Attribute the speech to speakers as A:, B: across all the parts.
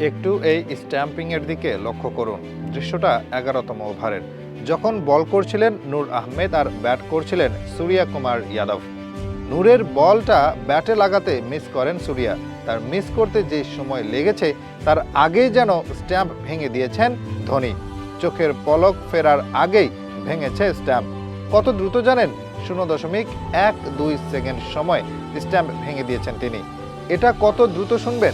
A: একটু এই স্ট্যাম্পিংয়ের দিকে লক্ষ্য করুন। দৃশ্যটা এগারোতম ওভারের। যখন বল করছিলেন নূর আহমেদ আর ব্যাট করছিলেন সূর্যা কুমার যাদব। নূরের বলটা ব্যাটে লাগাতে মিস করেন সূর্যা। তার মিস করতে যে সময় লেগেছে, তার আগেই যেন স্ট্যাম্প ভেঙে দিয়েছেন ধোনি। চোখের পলক ফেরার আগেই ভেঙেছে স্ট্যাম্প। কত দ্রুত জানেন? শূন্য দশমিক এক দুই সেকেন্ড সময় স্ট্যাম্প ভেঙে দিয়েছেন তিনি। এটা কত দ্রুত শুনবেন?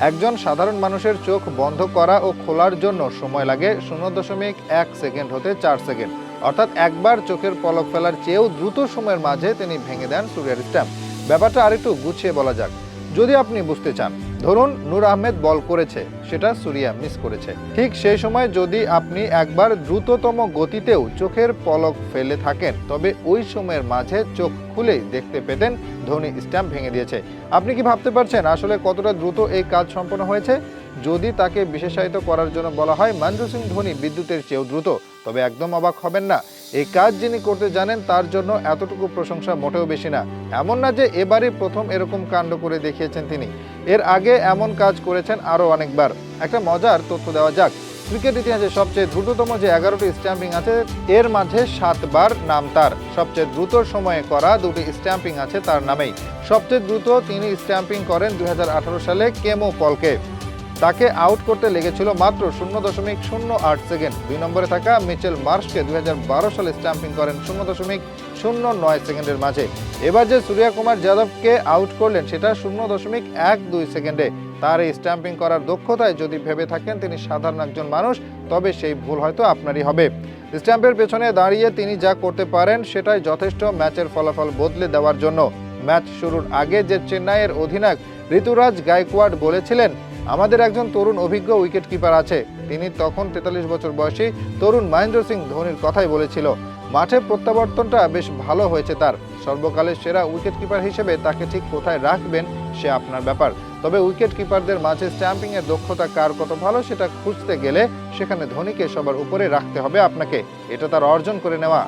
A: একজন সাধারণ মানুষের চোখ বন্ধ করা ও খোলার জন্য সময় লাগে শূন্য দশমিক এক সেকেন্ড হতে চার সেকেন্ড। অর্থাৎ একবার চোখের পলক ফেলার চেয়েও দ্রুত সময়ের মাঝে তিনি ভেঙে দেন সূর্যের স্ট্যাম্প। ব্যাপারটা আরেকটু গুছিয়ে বলা যাক। যদি আপনি বুঝতে চান ধরুন নূর আহমেদ বল করেছে, সেটা সুরিয়া মিস করেছে। ঠিক সেই সময় যদি আপনি একবার দ্রুততম গতিতেও চোখের পলক ফেলে থাকেন, তবে ওই সময়ের মাঝে চোখ খুলেই দেখতে পেতেন ধোনি স্ট্যাম্প ভেঙে দিয়েছে। আপনি কি ভাবতে পারছেন আসলে কতটা দ্রুত এই কাজ সম্পন্ন হয়েছে? যদি তাকে বিশেষায়িত করার জন্য বলা হয় মহেন্দ্র সিং ধোনি বিদ্যুতের চেয়েও দ্রুত, তবে একদম অবাক হবেন না। এই কাজ যিনি করতে জানেন, তার জন্য এতটুকু প্রশংসা মোটেও বেশি না। এমন না যে এবারই প্রথম এরকম কাণ্ড করে দেখিয়েছেন তিনি। এর আগে এমন কাজ করেছেন আরও অনেকবার। একটা মজার তথ্য দেওয়া যাক। ক্রিকেট ইতিহাসে সবচেয়ে দ্রুততম যে এগারোটি স্ট্যাম্পিং আছে, এর মাঝে সাতবার নাম তার। সবচেয়ে দ্রুত সময়ে করা দুটি স্ট্যাম্পিং আছে তার নামেই। সবচেয়ে দ্রুত তিনি স্ট্যাম্পিং করেন দুই হাজার আঠারো সালে কেমো পলকে। তাকে আউট করতে লেগেছিল মাত্র শূন্য দশমিক শূন্য আট সেকেন্ড। দুই নম্বরে থাকা মিচেল মার্শকে দুই সালে স্ট্যাম্পিং করেন শূন্য দশমিক শূন্য নয় সেকেন্ডের মাঝে। এবার যে সূর্যা কুমার যাদবকে আউট করলেন, সেটা শূন্য দশমিক এক দুই সেকেন্ডে। তার এই স্ট্যাম্পিং করার দক্ষতায় যদি ভেবে থাকেন, তিনি সাধারণ একজন মানুষ, তবে সেই ভুল হয়তো আপনারই হবে। স্ট্যাম্পের পেছনে দাঁড়িয়ে তিনি যা করতে পারেন, সেটাই যথেষ্ট ম্যাচের ফলাফল বদলে দেওয়ার জন্য। ম্যাচ শুরুর আগে যে চেন্নাইয়ের অধিনায়ক ঋতুরাজ গায়কোয়াড বলেছিলেন আমাদের একজন তরুণ অভিজ্ঞ উইকেট কিপার আছে। তিনি তখন তেতাল্লিশ বছর বয়সী তরুণ মহেন্দ্র সিং ধোনির কথাই বলেছিল। মাঠে প্রত্যাবর্তনটা বেশ ভালো হয়েছে তার। সর্বকালের সেরা উইকেট কিপার হিসেবে তাকে ঠিক কোথায় রাখবেন সে আপনার ব্যাপার। তবে উইকেট কিপারদের মাঝে স্ট্যাম্পিং এর দক্ষতা কার কত ভালো সেটা খুঁজতে গেলে সেখানে ধোনিকে সবার উপরে রাখতে হবে আপনাকে। এটা তার অর্জন করে নেওয়া।